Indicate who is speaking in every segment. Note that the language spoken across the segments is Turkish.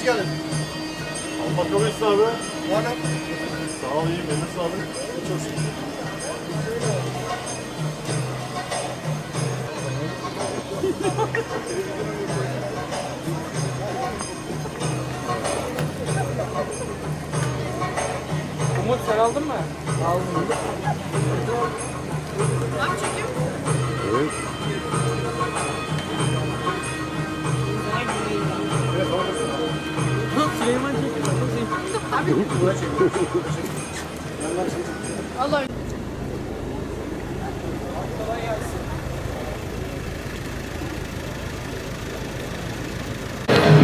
Speaker 1: Hoş geldin.
Speaker 2: Allah kabul etsin abi.
Speaker 1: Var mı?
Speaker 2: Sağ ol iyiyim. Eline sağlık.
Speaker 1: Çok şükür.
Speaker 3: Umut sen aldın mı? Aldım. Evet.
Speaker 4: Allah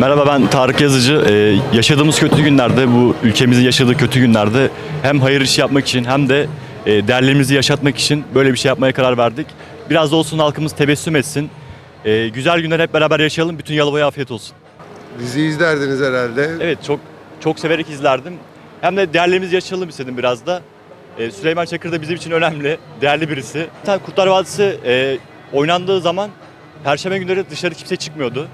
Speaker 5: Merhaba ben Tarık Yazıcı. Ee, yaşadığımız kötü günlerde, bu ülkemizin yaşadığı kötü günlerde hem hayır işi yapmak için hem de e, değerlerimizi yaşatmak için böyle bir şey yapmaya karar verdik. Biraz da olsun halkımız tebessüm etsin. Ee, güzel günler hep beraber yaşayalım. Bütün Yalova'ya afiyet olsun.
Speaker 6: Dizi izlerdiniz herhalde.
Speaker 5: Evet çok çok severek izlerdim. Hem de değerlerimizi yaşayalım istedim biraz da. Ee, Süleyman Çakır da bizim için önemli, değerli birisi. Tabii Kurtlar Vadisi e, oynandığı zaman Perşembe günleri dışarı kimse çıkmıyordu.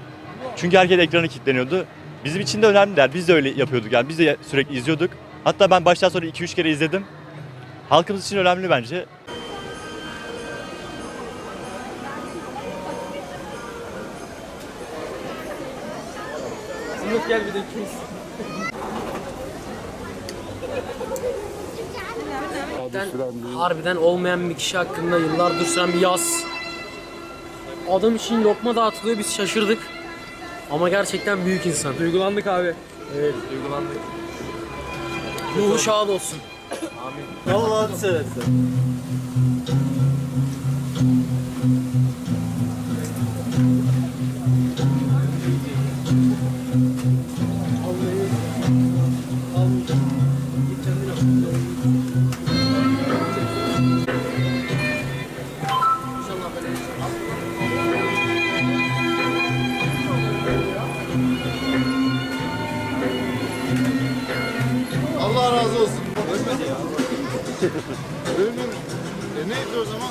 Speaker 5: Çünkü herkes ekrana kilitleniyordu. Bizim için de önemliler. Biz de öyle yapıyorduk yani. Biz de sürekli izliyorduk. Hatta ben baştan sonra 2-3 kere izledim. Halkımız için önemli bence.
Speaker 3: Umut gel bir de ikimiz. Harbiden, harbiden olmayan bir kişi hakkında yıllardır süren bir yaz. Adam için lokma dağıtılıyor biz şaşırdık. Ama gerçekten büyük insan. Duygulandık abi. Evet duygulandık. Ruhu şad olsun.
Speaker 2: Allah'ını seversen.
Speaker 1: Allah razı olsun. Ölmedi ya. E o zaman?